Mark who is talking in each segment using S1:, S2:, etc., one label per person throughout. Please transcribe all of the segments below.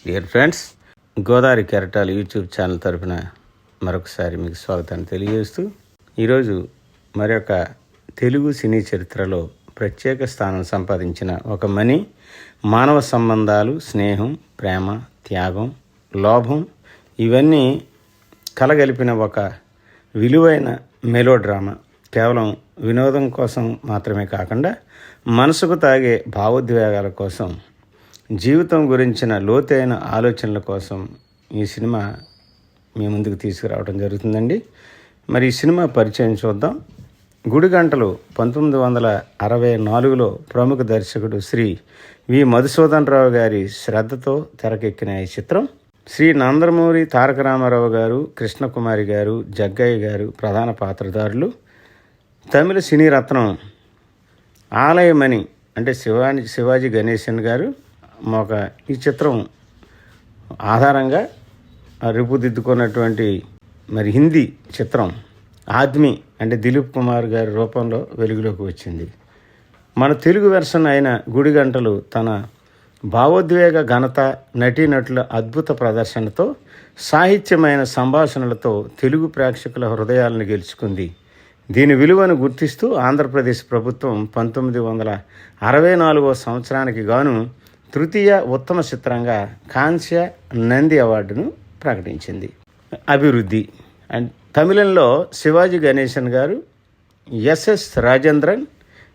S1: Dear friends Godavari కెరటాలు YouTube channel తరపున మరొకసారి మీకు స్వాగతాన్ని తెలియజేస్తూ ఈరోజు మరొక తెలుగు సినీ చరిత్రలో ప్రత్యేక స్థానం సంపాదించిన ఒక మణి మానవ సంబంధాలు స్నేహం ప్రేమ త్యాగం లోభం ఇవన్నీ కలగలిపిన ఒక విలువైన మెలో డ్రామా కేవలం వినోదం కోసం మాత్రమే కాకుండా మనసుకు తాగే భావోద్వేగాల కోసం జీవితం గురించిన లోతైన ఆలోచనల కోసం ఈ సినిమా మీ ముందుకు తీసుకురావడం జరుగుతుందండి. మరి ఈ సినిమా పరిచయం చూద్దాం. గుడి గంటలు పంతొమ్మిది వందల అరవై నాలుగులో ప్రముఖ దర్శకుడు శ్రీ వి. మధుసూదన్ రావు గారి శ్రద్ధతో తెరకెక్కిన ఈ చిత్రం. శ్రీ నందమూరి తారక రామారావు గారు కృష్ణకుమారి గారు జగ్గయ్య గారు ప్రధాన పాత్రధారులు. తమిళ సినీ రత్నం ఆలయమణి అంటే శివాని శివాజీ గణేశన్ గారు ఒక ఈ చిత్రం ఆధారంగా రూపుదిద్దుకున్నటువంటి మరి హిందీ చిత్రం ఆద్మి అంటే దిలీప్ కుమార్ గారి రూపంలో వెలుగులోకి వచ్చింది. మన తెలుగు వెర్షన్ అయిన గుడిగంటలు తన భావోద్వేగ ఘనత నటీనటుల అద్భుత ప్రదర్శనతో సాహిత్యమైన సంభాషణలతో తెలుగు ప్రేక్షకుల హృదయాలను గెలుచుకుంది. దీని విలువను గుర్తిస్తూ ఆంధ్రప్రదేశ్ ప్రభుత్వం పంతొమ్మిది వందల అరవై నాలుగో సంవత్సరానికి గాను తృతీయ ఉత్తమ చిత్రంగా కాంస్య నంది అవార్డును ప్రకటించింది. అభివృద్ధి. అండ్ తమిళంలో శివాజీ గణేశన్ గారు ఎస్ఎస్ రాజేంద్రన్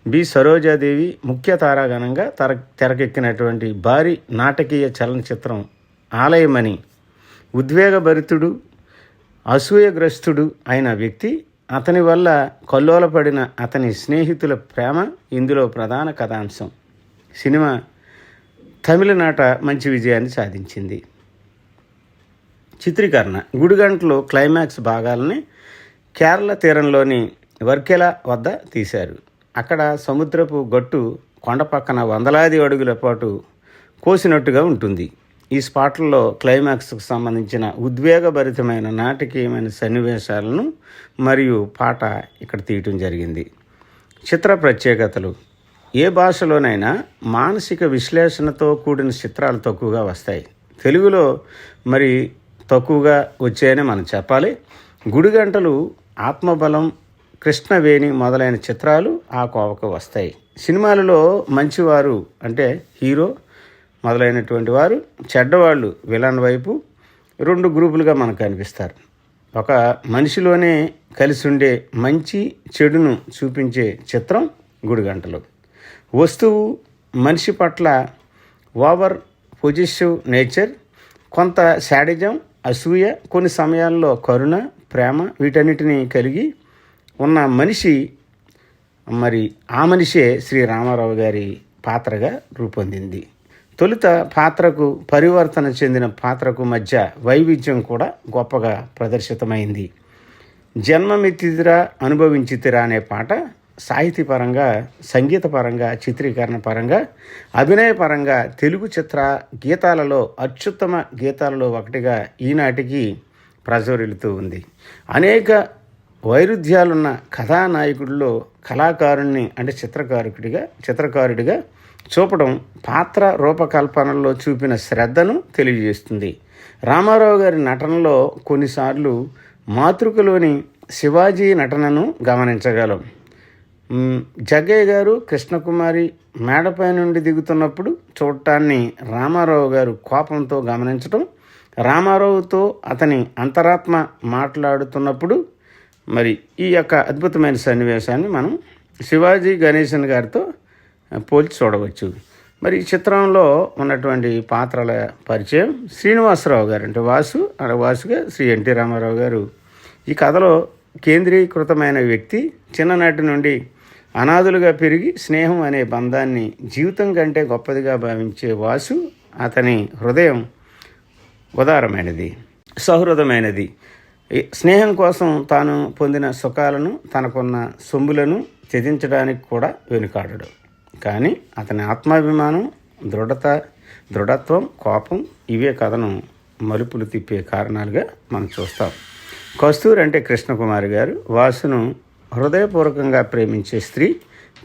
S1: బి సరోజాదేవి ముఖ్య తారాగణంగా తెర తెరకెక్కినటువంటి భారీ నాటకీయ చలనచిత్రం ఆలయమని ఉద్వేగభరితుడు అసూయగ్రస్తుడు అయిన వ్యక్తి అతని వల్ల కల్లోలపడిన అతని స్నేహితుల ప్రేమ ఇందులో ప్రధాన కథాంశం. సినిమా తమిళనాట మంచి విజయాన్ని సాధించింది. చిత్రీకరణ. గుడిగంటలో క్లైమాక్స్ భాగాలని కేరళ తీరంలోని వర్కెల వద్ద తీశారు. అక్కడ సముద్రపు గట్టు కొండ పక్కన వందలాది అడుగుల పాటు కోసినట్టుగా ఉంటుంది. ఈ స్పాట్లలో క్లైమాక్స్కు సంబంధించిన ఉద్వేగభరితమైన నాటకీయమైన సన్నివేశాలను మరియు పాట ఇక్కడ తీయటం జరిగింది. చిత్ర ప్రత్యేకతలు. ఏ భాషలోనైనా మానసిక విశ్లేషణతో కూడిన చిత్రాలు తక్కువగా వస్తాయి. తెలుగులో మరి తక్కువగా వచ్చాయని మనం చెప్పాలి. గుడిగంటలు ఆత్మబలం కృష్ణవేణి మొదలైన చిత్రాలు ఆ కోవకు వస్తాయి. సినిమాలలో మంచివారు అంటే హీరో మొదలైనటువంటి వారు చెడ్డవాళ్ళు విలన్ వైపు రెండు గ్రూపులుగా మనకు కనిపిస్తారు. ఒక మనిషిలోనే కలిసి ఉండే మంచి చెడును చూపించే చిత్రం గుడిగంటలు వస్తువు మనిషి పట్ల ఓవర్ పొజిటివ్ నేచర్ కొంత శాడిజం అసూయ కొన్ని సమయాల్లో కరుణ ప్రేమ వీటన్నిటిని కలిగి ఉన్న మనిషి మరి ఆ మనిషే శ్రీ రామారావు గారి పాత్రగా రూపొందింది. తొలుత పాత్రకు పరివర్తన చెందిన పాత్రకు మధ్య వైవిధ్యం కూడా గొప్పగా ప్రదర్శితమైంది. జన్మమితిదిరా అనుభవించితిరా అనే పాట సాహితీపరంగా సంగీతపరంగా చిత్రీకరణ పరంగా అభినయపరంగా తెలుగు చిత్ర గీతాలలో అత్యుత్తమ గీతాలలో ఒకటిగా ఈనాటికి ప్రజ్వరిల్లుతూ ఉంది. అనేక వైరుధ్యాలున్న కథానాయకుడిలో కళాకారుణ్ణి అంటే చిత్రకారుడిగా చిత్రకారుడిగా చూపడం పాత్ర రూపకల్పనలో చూపిన శ్రద్ధను తెలియజేస్తుంది. రామారావు గారి నటనలో కొన్నిసార్లు మాతృకలోని శివాజీ నటనను గమనించగలం. జగ్గయ్య గారు కృష్ణకుమారి మేడపై నుండి దిగుతున్నప్పుడు చూడటాన్ని రామారావు గారు కోపంతో గమనించటం రామారావుతో అతని అంతరాత్మ మాట్లాడుతున్నప్పుడు మరి ఈ యొక్క అద్భుతమైన సన్నివేశాన్ని మనం శివాజీ గణేశన్ గారితో పోల్చి చూడవచ్చు. మరి ఈ చిత్రంలో ఉన్నటువంటి పాత్రల పరిచయం శ్రీనివాసరావు గారు అంటే వాసు అలా వాసుగా శ్రీ ఎన్టీ రామారావు గారు. ఈ కథలో కేంద్రీకృతమైన వ్యక్తి చిన్ననాటి నుండి అనాథులుగా పెరిగి స్నేహం అనే బంధాన్ని జీవితం కంటే గొప్పదిగా భావించే వాసు అతని హృదయం ఉదారమైనది సహృదమైనది. స్నేహం కోసం తాను పొందిన సుఖాలను తనకున్న సొమ్ములను త్యజించడానికి కూడా వెనుకాడడు. కానీ అతని ఆత్మాభిమానం దృఢత దృఢత్వం కోపం ఇవే కథను మలుపులు తిప్పే కారణాలుగా మనం చూస్తాం. కస్తూర్ అంటే కృష్ణకుమారి గారు వాసును హృదయపూర్వకంగా ప్రేమించే స్త్రీ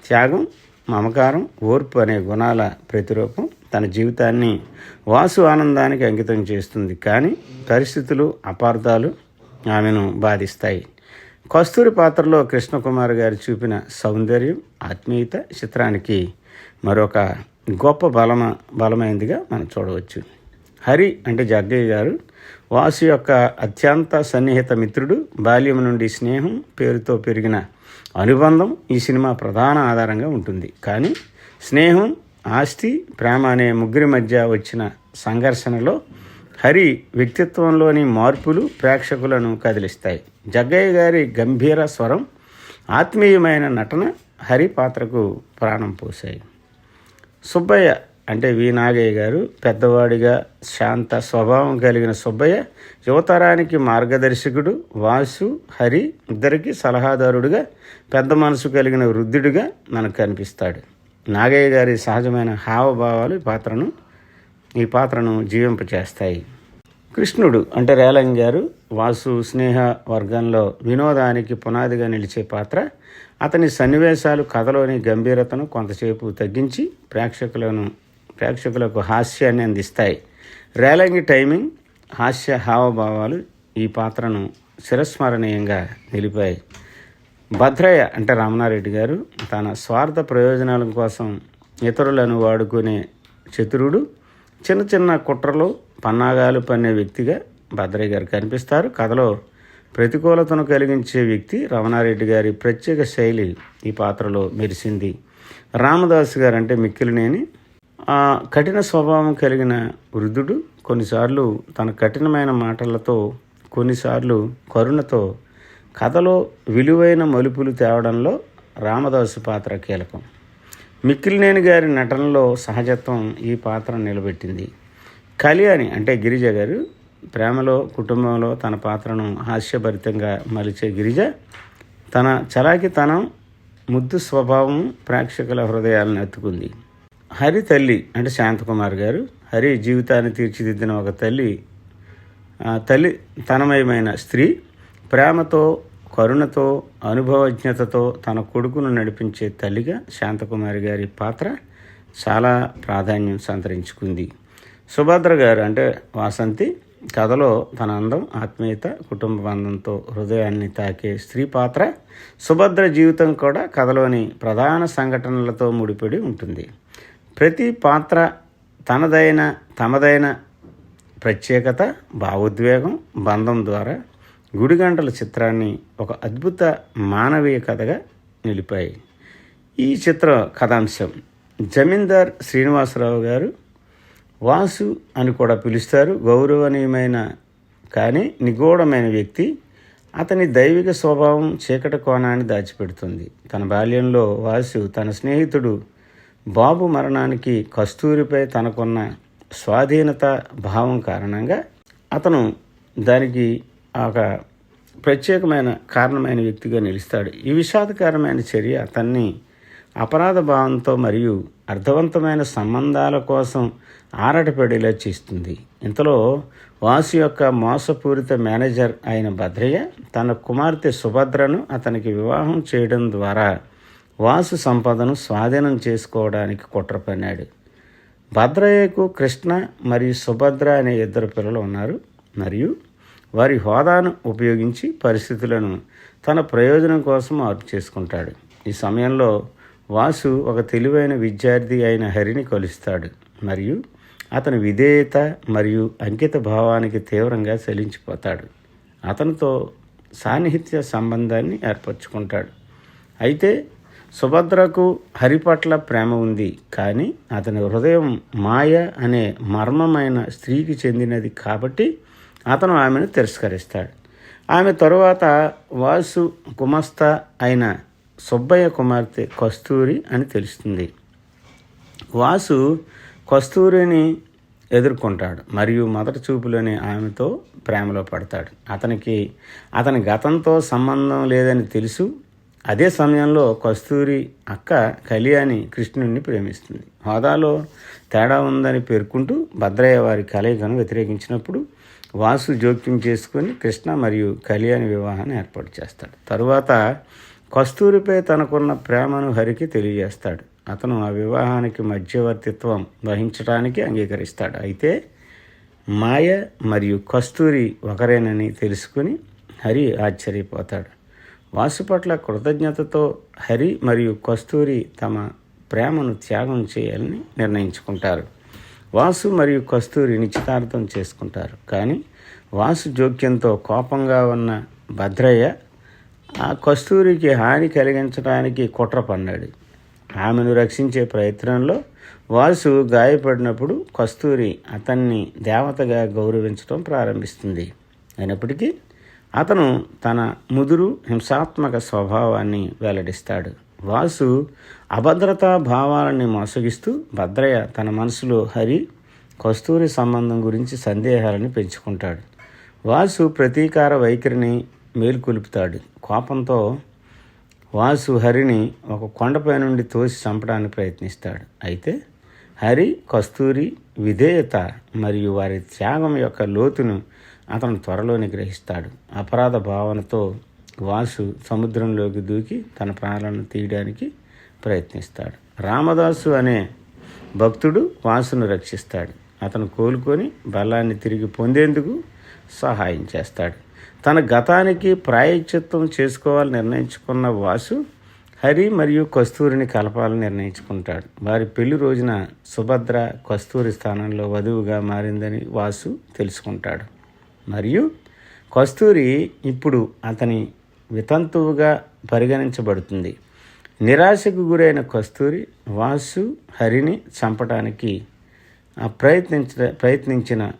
S1: త్యాగం మమకారం ఓర్పు అనే గుణాల ప్రతిరూపం తన జీవితాన్ని వాసు ఆనందానికి అంకితం చేస్తుంది. కానీ పరిస్థితులు అపార్థాలు ఆమెను బాధిస్తాయి. కస్తూరి పాత్రలో కృష్ణకుమార్ గారు చూపిన సౌందర్యం ఆత్మీయత చిత్రానికి మరొక గొప్ప బలమ బలమైందిగా మనం చూడవచ్చు. హరి అంటే జగ్గయ్య గారు వాసు యొక్క అత్యంత సన్నిహిత మిత్రుడు బాల్యం నుండి స్నేహం పేరుతో పెరిగిన అనుబంధం ఈ సినిమా ప్రధాన ఆధారంగా ఉంటుంది. కానీ స్నేహం ఆస్తి ప్రేమ అనే ముగ్గురి మధ్య వచ్చిన సంఘర్షణలో హరి వ్యక్తిత్వంలోని మార్పులు ప్రేక్షకులను కదిలిస్తాయి. జగ్గయ్య గారి గంభీర స్వరం ఆత్మీయమైన నటన హరి పాత్రకు ప్రాణం పోశాయి. సుబ్బయ్య అంటే వి నాగయ్య గారు పెద్దవాడిగా శాంత స్వభావం కలిగిన సుబ్బయ్య యువతరానికి మార్గదర్శకుడు వాసు హరి ఇద్దరికి సలహాదారుడుగా పెద్ద మనసు కలిగిన వృద్ధుడిగా మనకు కనిపిస్తాడు. నాగయ్య గారి సహజమైన హావభావాలు ఈ పాత్రను ఈ పాత్రను జీవింపచేస్తాయి. కృష్ణుడు అంటే రేలంగ్ గారు వాసు స్నేహ వర్గంలో వినోదానికి పునాదిగా నిలిచే పాత్ర. అతని సన్నివేశాలు కథలోని గంభీరతను కొంతసేపు తగ్గించి ప్రేక్షకులను ప్రేక్షకులకు హాస్యాన్ని అందిస్తాయి. రేలంగి టైమింగ్ హాస్య హావభావాలు ఈ పాత్రను చిరస్మరణీయంగా నిలిపాయి. భద్రయ్య అంటే రమణారెడ్డి గారు తన స్వార్థ ప్రయోజనాల కోసం ఇతరులను వాడుకునే చతురుడు చిన్న చిన్న కుట్రలు పన్నాగాలు పన్నే వ్యక్తిగా భద్రయ్య గారు కనిపిస్తారు. కథలో ప్రతికూలతను కలిగించే వ్యక్తి రమణారెడ్డి గారి ప్రత్యేక శైలి ఈ పాత్రలో మెరిసింది. రామదాస్ గారు అంటే మిక్కిలినేని కఠిన స్వభావం కలిగిన వృద్ధుడు కొన్నిసార్లు తన కఠినమైన మాటలతో కొన్నిసార్లు కరుణతో కథలో విలువైన మలుపులు తేవడంలో రామదాసు పాత్ర కీలకం. మిక్కిలినేని గారి నటనలో సహజత్వం ఈ పాత్ర నిలబెట్టింది. కళ్యాణి అంటే గిరిజ గారు ప్రేమలో కుటుంబంలో తన పాత్రను హాస్యభరితంగా మలిచే గిరిజ తన చలాకితనం ముద్దు స్వభావం ప్రేక్షకుల హృదయాలను ఎత్తుకుంది హరి తల్లి అంటే శాంతకుమార్ గారు. హరి జీవితాన్ని తీర్చిదిద్దిన ఒక తల్లి. ఆ తల్లి తనమయమైన స్త్రీ. ప్రేమతో కరుణతో అనుభవజ్ఞతతో తన కొడుకును నడిపించే తల్లిగా శాంతకుమారి గారి పాత్ర చాలా ప్రాధాన్యం సంతరించుకుంది. సుభద్ర గారు అంటే వాసంతి కథలో తన అందం ఆత్మీయత కుటుంబ బంధంతో హృదయాన్ని తాకే స్త్రీ పాత్ర సుభద్ర జీవితం కూడా కథలోని ప్రధాన సంఘటనలతో ముడిపడి ఉంటుంది. ప్రతి పాత్ర తనదైన తమదైన ప్రత్యేకత భావోద్వేగం బంధం ద్వారా గుడిగంటల చిత్రాన్ని ఒక అద్భుత మానవీయ కథగా నిలిపాయి. ఈ చిత్ర కథాంశం జమీందార్ శ్రీనివాసరావు గారు వాసు అని కూడా పిలుస్తారు గౌరవనీయమైన కానీ నిగూఢమైన వ్యక్తి. అతని దైవిక స్వభావం చీకటి కోణాన్ని దాచిపెడుతుంది. తన బాల్యంలో వాసు తన స్నేహితుడు బాబు మరణానికి కస్తూరిపై తనకున్న స్వాధీనత భావం కారణంగా అతను దానికి ఒక ప్రత్యేకమైన కారణమైన వ్యక్తిగా నిలుస్తాడు. ఈ విషాదకరమైన చర్య అతన్ని అపరాధ భావంతో మరియు అర్థవంతమైన సంబంధాల కోసం ఆరాటపడేలా చేస్తుంది. ఇంతలో వాసు యొక్క మోసపూరిత మేనేజర్ అయిన భద్రయ్య తన కుమార్తె సుభద్రను అతనికి వివాహం చేయడం ద్వారా వాసు సంపదను స్వాధీనం చేసుకోవడానికి కుట్ర పన్నాడు. భద్రయ్యకు కృష్ణ మరియు సుభద్ర అనే ఇద్దరు పిల్లలు ఉన్నారు. మరియు వారి హోదాను ఉపయోగించి పరిస్థితులను తన ప్రయోజనం కోసం మార్పు చేసుకుంటాడు. ఈ సమయంలో వాసు ఒక తెలివైన విద్యార్థి అయిన హరిని కొలుస్తాడు. మరియు అతని విధేయత మరియు అంకిత భావానికి తీవ్రంగా చలించిపోతాడు అతనితో సాన్నిహిత్య సంబంధాన్ని ఏర్పరచుకుంటాడు. అయితే సుభద్రకు హరి పట్ల ప్రేమ ఉంది కానీ అతని హృదయం మాయ అనే మర్మమైన స్త్రీకి చెందినది కాబట్టి అతను ఆమెను తిరస్కరిస్తాడు. ఆమె తరువాత వాసు కుమస్తా అయిన సుబ్బయ్య కుమార్తె కస్తూరి అని తెలుస్తుంది. వాసు కస్తూరిని ఎదుర్కొంటాడు మరియు మొదటి చూపులోనే ఆమెతో ప్రేమలో పడతాడు. అతనికి అతని గతంతో సంబంధం లేదని తెలుసు అదే సమయంలో కస్తూరి అక్క కళ్యాణి కృష్ణుడిని ప్రేమిస్తుంది. హోదాలో తేడా ఉందని పేర్కొంటూ భద్రయ్య వారి కలయికను వ్యతిరేకించినప్పుడు వాసు జోక్యం చేసుకుని కృష్ణ మరియు కళ్యాణి వివాహాన్ని ఏర్పాటు చేస్తాడు. తరువాత కస్తూరిపై తనకున్న ప్రేమను హరికి తెలియజేస్తాడు. అతను ఆ వివాహానికి మధ్యవర్తిత్వం వహించడానికి అంగీకరిస్తాడు. అయితే మాయ మరియు కస్తూరి ఒకరేనని తెలుసుకుని హరి ఆశ్చర్యపోతాడు. వాసు పట్ల కృతజ్ఞతతో హరి మరియు కస్తూరి తమ ప్రేమను త్యాగం చేయాలని నిర్ణయించుకుంటారు. వాసు మరియు కస్తూరి నిశ్చితార్థం చేసుకుంటారు. కానీ వాసు జోక్యంతో కోపంగా ఉన్న భద్రయ్య ఆ కస్తూరికి హాని కలిగించడానికి కుట్ర పన్నాడు. ఆమెను రక్షించే ప్రయత్నంలో వాసు గాయపడినప్పుడు కస్తూరి అతన్ని దేవతగా గౌరవించడం ప్రారంభిస్తుంది. అయినప్పటికీ అతను తన ముదురు హింసాత్మక స్వభావాన్ని వెల్లడిస్తాడు. వాసు అభద్రతా భావాలని మోసగిస్తూ భద్రయ్య తన మనసులో హరి కస్తూరి సంబంధం గురించి సందేహాలను పెంచుకుంటాడు. వాసు ప్రతీకార వైఖరిని మేలుకొలుపుతాడు. కోపంతో వాసు హరిని ఒక కొండపై నుండి తోసి చంపడానికి ప్రయత్నిస్తాడు. అయితే హరి కస్తూరి విధేయత మరియు వారి త్యాగం యొక్క లోతును అతను త్వరలోనే గ్రహిస్తాడు. అపరాధ భావనతో వాసు సముద్రంలోకి దూకి తన ప్రాణాలను తీయడానికి ప్రయత్నిస్తాడు. రామదాసు అనే భక్తుడు వాసును రక్షిస్తాడు. అతను కోలుకొని బలాన్ని తిరిగి పొందేందుకు సహాయం చేస్తాడు. తన గతానికి ప్రాయశ్చిత్తం చేసుకోవాలని నిర్ణయించుకున్న వాసు హరి మరియు కస్తూరిని కలపాలని నిర్ణయించుకుంటాడు. వారి పెళ్ళి రోజున సుభద్ర కస్తూరి స్థానంలో వధువుగా మారిందని వాసు తెలుసుకుంటాడు. మరియు కస్తూరి ఇప్పుడు అతని వితంతువుగా పరిగణించబడుతుంది. నిరాశకు గురైన కస్తూరి వాసు హరిని చంపడానికి ప్రయత్నించ ప్రయత్నించిన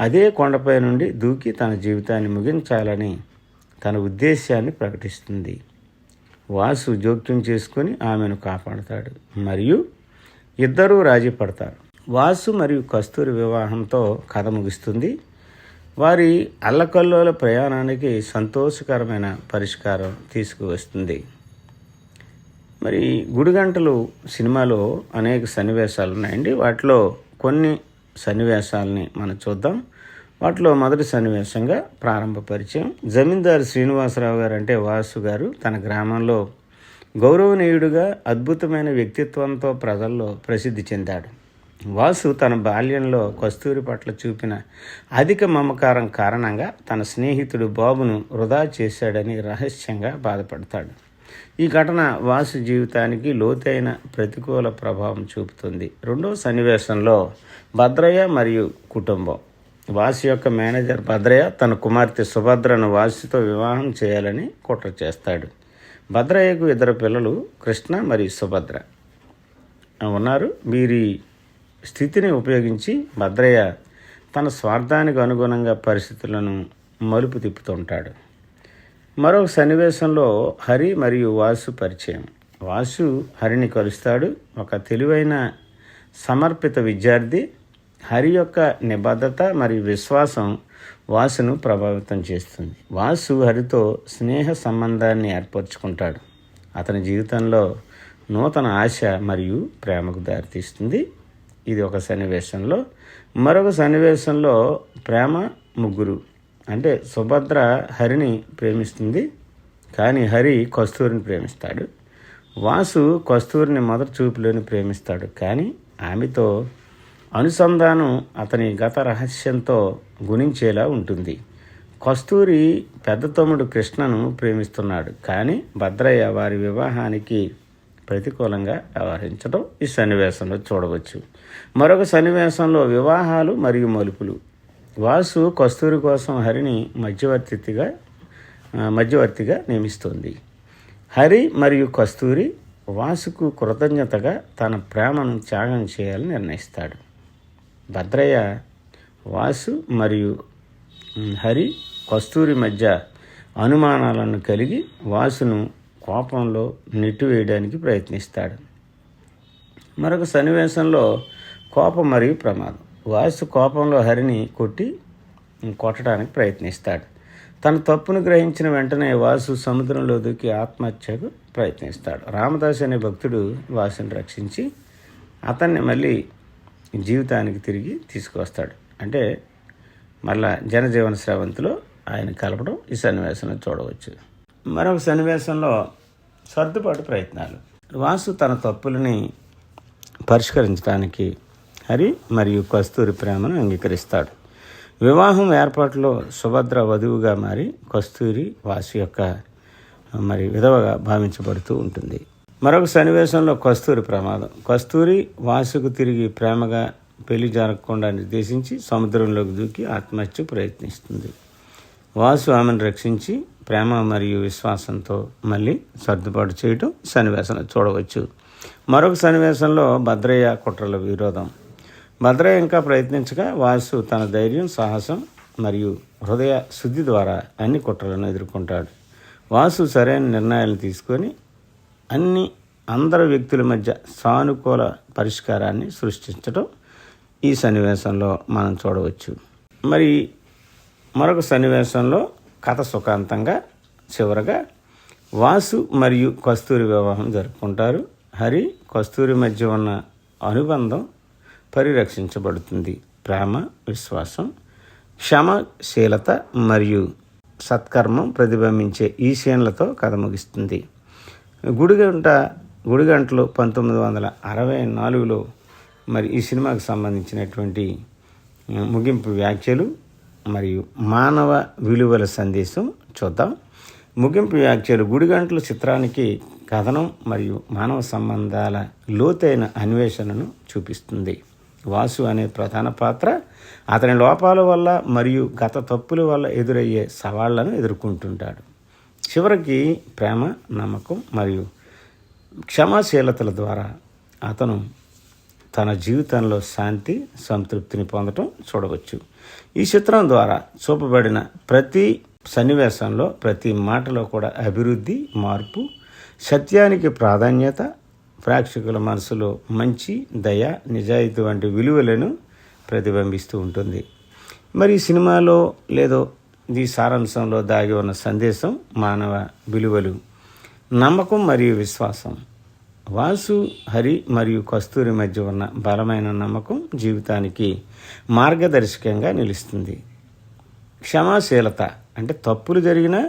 S1: అదే కొండపై నుండి దూకి తన జీవితాన్ని ముగించాలని తన ఉద్దేశాన్ని ప్రకటిస్తుంది. వాసు జోక్యం చేసుకుని ఆమెను కాపాడుతాడు. మరియు ఇద్దరూ రాజీ పడతారు వాసు మరియు కస్తూరి వివాహంతో కథ ముగుస్తుంది. వారి అల్లకల్లోల ప్రయాణానికి సంతోషకరమైన పరిష్కారం తీసుకువస్తుంది. మరి గుడిగంటలు సినిమాలో అనేక సన్నివేశాలు ఉన్నాయండి. వాటిలో కొన్ని సన్నివేశాలని మనం చూద్దాం. వాటిలో మొదటి సన్నివేశంగా ప్రారంభ పరిచయం. జమీందారు శ్రీనివాసరావు గారు అంటే వాసు గారు. తన గ్రామంలో గౌరవనీయుడుగా అద్భుతమైన వ్యక్తిత్వంతో ప్రజల్లో ప్రసిద్ధి చెందాడు. వాసు తన బాల్యంలో కస్తూరి పట్ల చూపిన అధిక మమకారం కారణంగా తన స్నేహితుడు బాబును వృధా చేశాడని రహస్యంగా బాధపడతాడు. ఈ ఘటన వాసు జీవితానికి లోతైన ప్రతికూల ప్రభావం చూపుతుంది. రెండవ సన్నివేశంలో భద్రయ్య మరియు కుటుంబం. వాసు యొక్క మేనేజర్ భద్రయ్య తన కుమార్తె సుభద్రను వాసుతో వివాహం చేయాలని కుట్ర చేస్తాడు. భద్రయ్యకు ఇద్దరు పిల్లలు కృష్ణ మరియు సుభద్ర. ఉన్నారు. వీరి స్థితిని ఉపయోగించి భద్రయ్య తన స్వార్థానికి అనుగుణంగా పరిస్థితులను మలుపు తిప్పుతుంటాడు. మరొక సన్నివేశంలో హరి మరియు వాసు పరిచయం. వాసు హరిని కలుస్తాడు. ఒక తెలివైన సమర్పిత విద్యార్థి. హరి యొక్క నిబద్ధత మరియు విశ్వాసం వాసును ప్రభావితం చేస్తుంది. వాసు హరితో స్నేహ సంబంధాన్ని ఏర్పరచుకుంటాడు. అతని జీవితంలో నూతన ఆశ మరియు ప్రేమకు దారితీస్తుంది. ఇది ఒక సన్నివేశంలో. మరొక సన్నివేశంలో ప్రేమ ముగ్గురు. అంటే సుభద్ర హరిని ప్రేమిస్తుంది. కానీ హరి కస్తూరిని ప్రేమిస్తాడు. వాసు కస్తూరిని మొదటి చూపులోని ప్రేమిస్తాడు. కానీ ఆమెతో అనుసంధానం అతని గత రహస్యంతో గుణించేలా ఉంటుంది. కస్తూరి పెద్ద తమ్ముడు కృష్ణను ప్రేమిస్తున్నాడు. కానీ భద్రయ్య వారి వివాహానికి ప్రతికూలంగా వ్యవహరించడం ఈ సన్నివేశంలో చూడవచ్చు. మరొక సన్నివేశంలో వివాహాలు మరియు మలుపులు. వాసు కస్తూరి కోసం హరిని మధ్యవర్తిగా మధ్యవర్తిగా నియమిస్తుంది. హరి మరియు కస్తూరి వాసుకు కృతజ్ఞతగా తన ప్రేమను త్యాగం చేయాలని నిర్ణయిస్తాడు. భద్రయ్య వాసు మరియు హరి కస్తూరి మధ్య అనుమానాలను కలిగి వాసును కోపంలో నెట్టివేయడానికి ప్రయత్నిస్తాడు. మరొక సన్నివేశంలో కోపం మరియు ప్రమాదం. వాసు కోపంలో హరిని కొట్టి కొట్టడానికి ప్రయత్నిస్తాడు. తన తప్పును గ్రహించిన వెంటనే వాసు సముద్రంలో దూకి ఆత్మహత్యకు ప్రయత్నిస్తాడు. రామదాస్ అనే భక్తుడు వాసుని రక్షించి అతన్ని మళ్ళీ జీవితానికి తిరిగి తీసుకువస్తాడు అంటే మళ్ళా జనజీవన స్రవంతిలో ఆయన కలపడం ఈ సన్నివేశంలో చూడవచ్చు. మరొక సన్నివేశంలో సర్దుబాటు ప్రయత్నాలు. వాసు తన తప్పులని పరిష్కరించడానికి హరి మరియు కస్తూరి ప్రేమను అంగీకరిస్తాడు. వివాహం ఏర్పాటులో సుభద్ర వధువుగా మారి కస్తూరి వాసు యొక్క మరి విధవగా భావించబడుతూ ఉంటుంది. మరొక సన్నివేశంలో కస్తూరి ప్రమాదం. కస్తూరి వాసుకు తిరిగి ప్రేమగా పెళ్ళి జరగకుండా నిర్దేశించి సముద్రంలోకి దూకి ఆత్మహత్య ప్రయత్నిస్తుంది. వాసు ఆమెను రక్షించి ప్రేమ మరియు విశ్వాసంతో మళ్ళీ సర్దుబాటు చేయటం సన్నివేశం చూడవచ్చు. మరొక సన్నివేశంలో భద్రయ్య కుట్రల విరోధం. భద్రయ్య ఇంకా ప్రయత్నించగా వాసు తన ధైర్యం సాహసం మరియు హృదయ శుద్ధి ద్వారా అన్ని కుట్రలను ఎదుర్కొంటాడు. వాసు సరైన నిర్ణయాలను తీసుకొని అన్ని అందరి వ్యక్తుల మధ్య సానుకూల పరిష్కారాన్ని సృష్టించడం ఈ సన్నివేశంలో మనం చూడవచ్చు. మరి మరొక సన్నివేశంలో కథ సుఖాంతంగా చివరగా వాసు మరియు కస్తూరి వివాహం జరుపుకుంటారు. హరి కస్తూరి మధ్య ఉన్న అనుబంధం పరిరక్షించబడుతుంది. ప్రేమ విశ్వాసం క్షమశీలత మరియు సత్కర్మం ప్రతిబింబించే ఈ సీన్లతో కథ ముగిస్తుంది. గుడిగంట గుడిగంటలు పంతొమ్మిది వందల అరవై నాలుగులో మరి ఈ సినిమాకు సంబంధించినటువంటి ముగింపు వ్యాఖ్యలు మరియు మానవ విలువల సందేశం చూద్దాం. ముగింపు వ్యాఖ్యలు గుడిగంటల చిత్రానికి కథనం మరియు మానవ సంబంధాల లోతైన అన్వేషణను చూపిస్తుంది. వాసు అనే ప్రధాన పాత్ర అతని లోపాల వల్ల మరియు గత తప్పుల వల్ల ఎదురయ్యే సవాళ్ళను ఎదుర్కొంటుంటాడు. చివరికి ప్రేమ నమ్మకం మరియు క్షమాశీలతల ద్వారా అతను తన జీవితంలో శాంతి సంతృప్తిని పొందటం చూడవచ్చు. ఈ చిత్రం ద్వారా చూపబడిన ప్రతి సన్నివేశంలో ప్రతి మాటలో కూడా అభివృద్ధి మార్పు సత్యానికి ప్రాధాన్యత ప్రేక్షకుల మనసులో మంచి దయ నిజాయితీ వంటి విలువలను ప్రతిబింబిస్తూ ఉంటుంది. మరి సినిమాలో లేదో ఈ సారాంశంలో దాగి ఉన్న సందేశం మానవ విలువలు నమ్మకం మరియు విశ్వాసం వాసు హరి మరియు కస్తూరి మధ్య ఉన్న బలమైన నమ్మకం జీవితానికి మార్గదర్శకంగా నిలుస్తుంది. క్షమాశీలత అంటే తప్పులు జరిగినా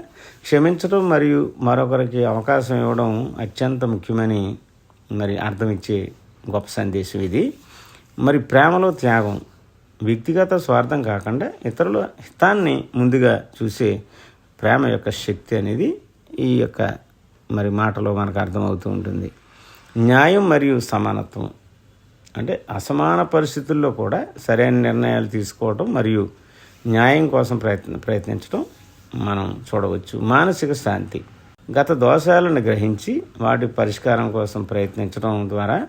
S1: క్షమించడం మరియు మరొకరికి అవకాశం ఇవ్వడం అత్యంత ముఖ్యమని మరి అర్థమిచ్చే గొప్ప సందేశం ఇది. మరి ప్రేమలో త్యాగం వ్యక్తిగత స్వార్థం కాకుండా ఇతరుల హితాన్ని ముందుగా చూసే ప్రేమ యొక్క శక్తి అనేది ఈ యొక్క మరి మాటలో మనకు అర్థమవుతూ ఉంటుంది. న్యాయం మరియు సమానత్వం. అంటే అసమాన పరిస్థితుల్లో కూడా సరైన నిర్ణయాలు తీసుకోవడం మరియు న్యాయం కోసం ప్రయత్న ప్రయత్నించడం మనం చూడవచ్చు. మానసిక శాంతి. గత దోషాలను గ్రహించి వాటి పరిష్కారం కోసం ప్రయత్నించడం ద్వారా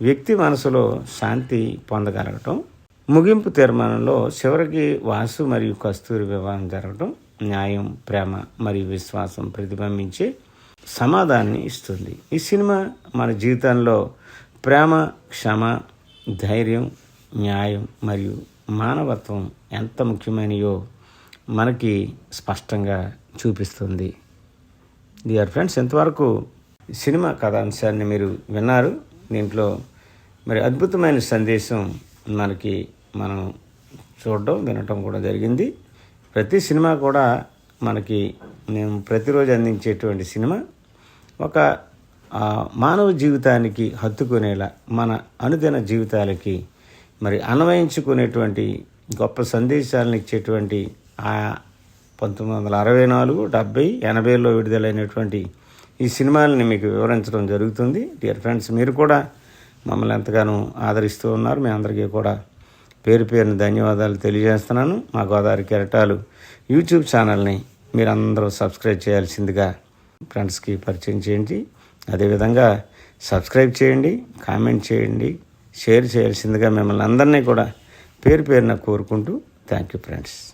S1: వ్యక్తి మనసులో శాంతి పొందగలగటం ముగింపు తీర్మానంలో చివరికి వాసు మరియు కస్తూరి వివాహం జరగటం న్యాయం ప్రేమ మరియు విశ్వాసం ప్రతిబింబించే సమాధానాన్ని ఇస్తుంది. ఈ సినిమా మన జీవితంలో ప్రేమ క్షమ ధైర్యం న్యాయం మరియు మానవత్వం ఎంత ముఖ్యమైనయో మనకి స్పష్టంగా చూపిస్తుంది. డియర్ ఫ్రెండ్స్ ఎంతవరకు సినిమా కథాంశాన్ని మీరు విన్నారు. దీంట్లో మరి అద్భుతమైన సందేశం మనకి మనం చూడడం వినటం కూడా జరిగింది. ప్రతి సినిమా కూడా మనకి మేము ప్రతిరోజు అందించేటువంటి సినిమా. ఒక మానవ జీవితానికి హత్తుకునేలా మన అనుదిన జీవితాలకి మరి అన్వయించుకునేటువంటి గొప్ప సందేశాలను ఇచ్చేటువంటి ఆ పంతొమ్మిది వందల అరవై నాలుగు డెబ్బై ఎనభైలో విడుదలైనటువంటి ఈ సినిమాలని మీకు వివరించడం జరుగుతుంది. డియర్ ఫ్రెండ్స్ మీరు కూడా మమ్మల్ని ఎంతగానో ఆదరిస్తూ ఉన్నారు. మీ అందరికీ కూడా పేరు పేరున ధన్యవాదాలు తెలియజేస్తున్నాను. మా గోదావరి కెరటాలు యూట్యూబ్ ఛానల్ని మీరందరూ సబ్స్క్రైబ్ చేయాల్సిందిగా ఫ్రెండ్స్కి పరిచయం చేయండి. అదేవిధంగా సబ్స్క్రైబ్ చేయండి కామెంట్ చేయండి షేర్ చేయాల్సిందిగా మిమ్మల్ని అందరినీ కూడా పేరు పేరున కోరుకుంటూ థ్యాంక్ యూ ఫ్రెండ్స్.